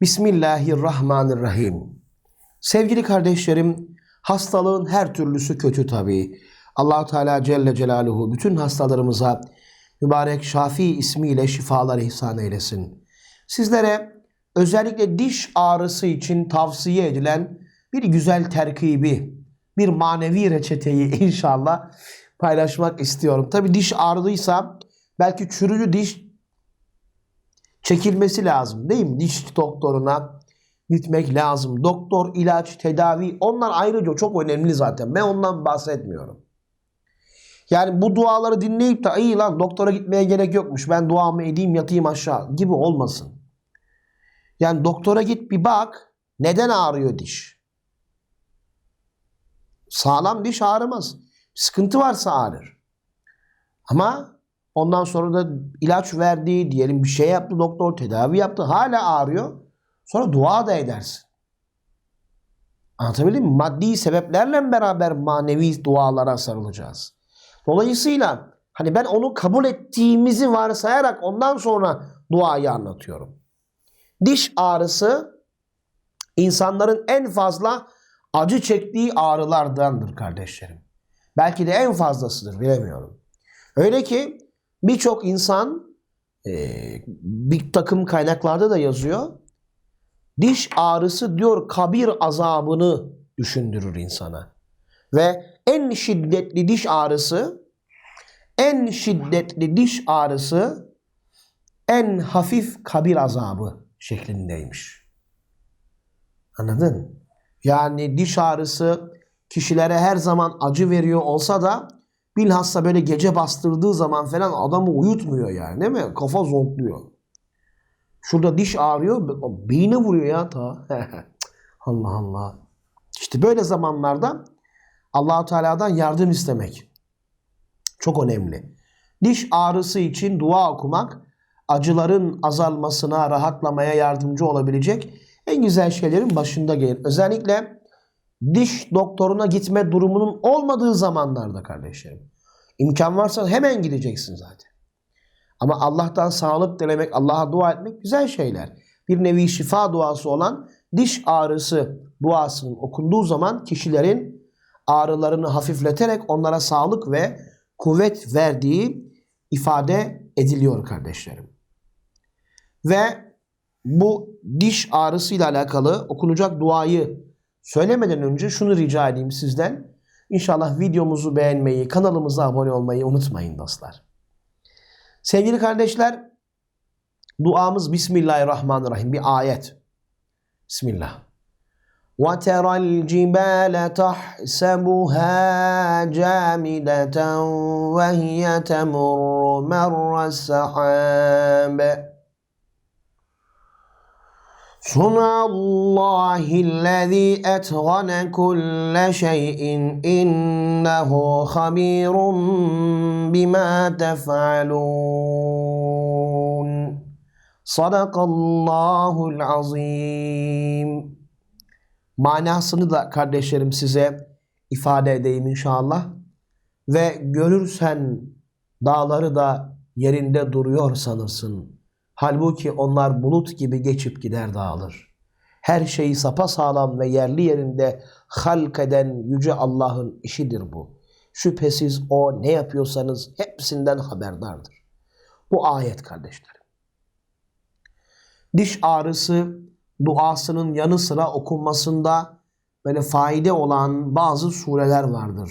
Bismillahirrahmanirrahim. Sevgili kardeşlerim, hastalığın her türlüsü kötü tabii. allah Teala Celle Celaluhu bütün hastalarımıza mübarek Şafi ismiyle şifalar ihsan eylesin. Sizlere özellikle diş ağrısı için tavsiye edilen bir güzel terkibi, bir manevi reçeteyi inşallah paylaşmak istiyorum. Tabii diş ağrılıysa belki çürücü diş çekilmesi lazım değil mi? Diş doktoruna gitmek lazım. Doktor, ilaç, tedavi onlar ayrıca çok önemli zaten. Ben ondan bahsetmiyorum. Yani bu duaları dinleyip de iyi lan doktora gitmeye gerek yokmuş. Ben duamı edeyim yatayım aşağı gibi olmasın. Yani doktora git bir bak neden ağrıyor diş? Sağlam diş ağrımaz. Sıkıntı varsa ağrır. Ama ondan sonra da ilaç verdi, diyelim bir şey yaptı doktor, tedavi yaptı. Hala ağrıyor. Sonra dua da edersin. Anlatabildim mi? Maddi sebeplerle beraber manevi dualara sarılacağız. Dolayısıyla hani ben onu kabul ettiğimizi varsayarak ondan sonra duayı anlatıyorum. Diş ağrısı insanların en fazla acı çektiği ağrılardandır kardeşlerim. Belki de en fazlasıdır bilemiyorum. Öyle ki birçok insan e, bir takım kaynaklarda da yazıyor. Diş ağrısı diyor kabir azabını düşündürür insana. Ve en şiddetli diş ağrısı en şiddetli diş ağrısı en hafif kabir azabı şeklindeymiş. Anladın? Yani diş ağrısı kişilere her zaman acı veriyor olsa da bilhassa böyle gece bastırdığı zaman falan adamı uyutmuyor yani değil mi? Kafa zonkluyor. Şurada diş ağrıyor, beyine vuruyor ya ta. Allah Allah. İşte böyle zamanlarda Allahu Teala'dan yardım istemek çok önemli. Diş ağrısı için dua okumak acıların azalmasına, rahatlamaya yardımcı olabilecek en güzel şeylerin başında gelir. Özellikle diş doktoruna gitme durumunun olmadığı zamanlarda kardeşlerim. İmkan varsa hemen gideceksin zaten. Ama Allah'tan sağlık dilemek, Allah'a dua etmek güzel şeyler. Bir nevi şifa duası olan diş ağrısı duasının okunduğu zaman kişilerin ağrılarını hafifleterek onlara sağlık ve kuvvet verdiği ifade ediliyor kardeşlerim. Ve bu diş ağrısıyla alakalı okunacak duayı söylemeden önce şunu rica edeyim sizden. İnşallah videomuzu beğenmeyi, kanalımıza abone olmayı unutmayın dostlar. Sevgili kardeşler, duamız Bismillahirrahmanirrahim bir ayet. Bismillah. وَتَرَى الْجِبَالَ تَحْسَبُهَا جَامِدَةً وَهِيَ تَمُرُّ مَرَّ السَّحَابِ صنع الله الذي أتغن كل شيء إنه خبير بما تفعلون صدق الله العظيم Manasını da kardeşlerim size ifade edeyim inşallah. Ve görürsen dağları da yerinde duruyor sanırsın. Halbuki onlar bulut gibi geçip gider dağılır. Her şeyi sağlam ve yerli yerinde halk eden Yüce Allah'ın işidir bu. Şüphesiz O ne yapıyorsanız hepsinden haberdardır. Bu ayet kardeşlerim. Diş ağrısı duasının yanı sıra okunmasında böyle fayda olan bazı sureler vardır.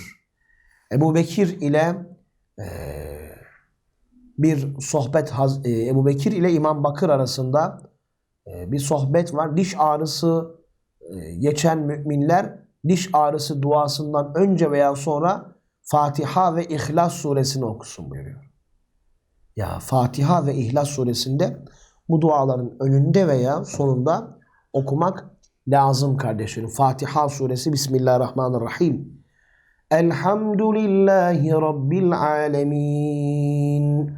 Ebu Bekir ile eee bir sohbet e, Ebu Bekir ile İmam Bakır arasında e, bir sohbet var. Diş ağrısı e, geçen müminler diş ağrısı duasından önce veya sonra Fatiha ve İhlas suresini okusun buyuruyor. Ya Fatiha ve İhlas suresinde bu duaların önünde veya sonunda okumak lazım kardeşlerim. Fatiha suresi Bismillahirrahmanirrahim. Elhamdülillahi Rabbil alemin.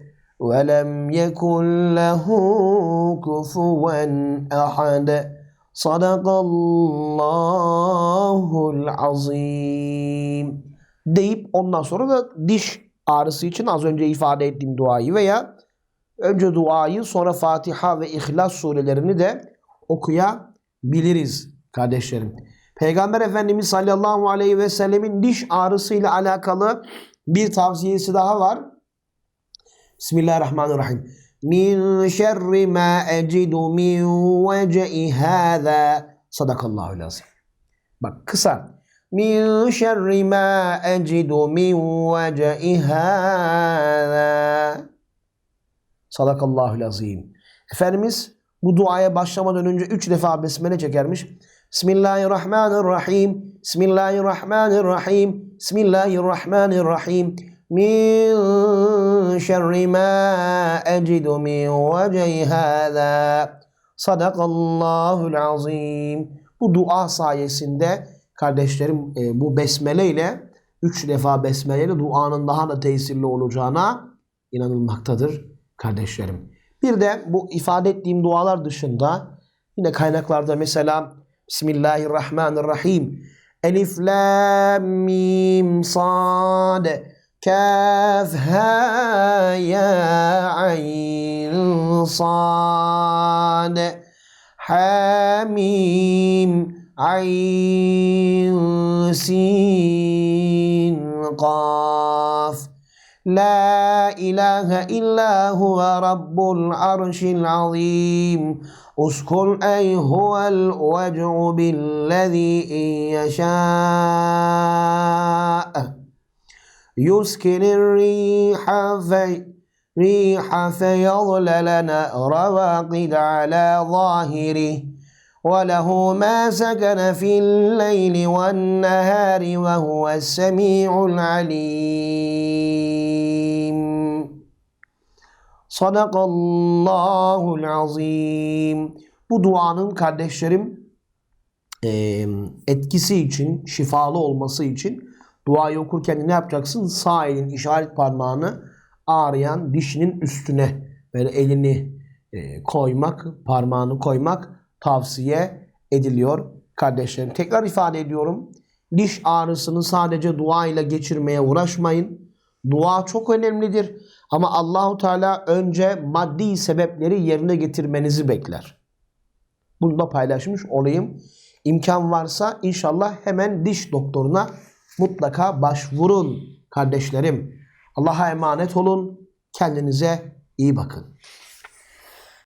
ولم يكن له كفوا أحد صدق الله العظيم deyip ondan sonra da diş ağrısı için az önce ifade ettiğim duayı veya önce duayı sonra Fatiha ve İhlas surelerini de okuyabiliriz kardeşlerim. Peygamber Efendimiz sallallahu aleyhi ve sellemin diş ağrısıyla alakalı bir tavsiyesi daha var. Bismillahirrahmanirrahim. Min şerri ma ecidu min vece'i hâzâ. Sadakallahu lazim. Bak kısa. Min şerri ma ecidu min vece'i hâzâ. Sadakallahu lazim. Efendimiz bu duaya başlamadan önce üç defa besmele çekermiş. Bismillahirrahmanirrahim. Bismillahirrahmanirrahim. Bismillahirrahmanirrahim. Min şerri ma ecidu min vecehi hâzâ. Sadakallahul azim. Bu dua sayesinde kardeşlerim e, bu besmele ile üç defa besmele ile duanın daha da tesirli olacağına inanılmaktadır kardeşlerim. Bir de bu ifade ettiğim dualar dışında yine kaynaklarda mesela Bismillahirrahmanirrahim. Elif, Lam, Mim, Sad, كافها يا عين صاد. حميم عين سين قاف. لا إله إلا هو رب العرش العظيم. أسكن أي هو الوجع بالذي إن يشاء. يسكن الريح في ريح فيظللن رواقد على ظاهره وله ما سكن في الليل والنهار وهو السميع العليم صدق الله العظيم Bu duanın kardeşlerim e, etkisi için, şifalı olması için duayı okurken ne yapacaksın? Sağ elin işaret parmağını ağrıyan dişinin üstüne böyle elini e, koymak, parmağını koymak tavsiye ediliyor kardeşlerim. Tekrar ifade ediyorum. Diş ağrısını sadece dua ile geçirmeye uğraşmayın. Dua çok önemlidir ama Allahu Teala önce maddi sebepleri yerine getirmenizi bekler. Bunu da paylaşmış olayım. İmkan varsa inşallah hemen diş doktoruna mutlaka başvurun kardeşlerim. Allah'a emanet olun. Kendinize iyi bakın.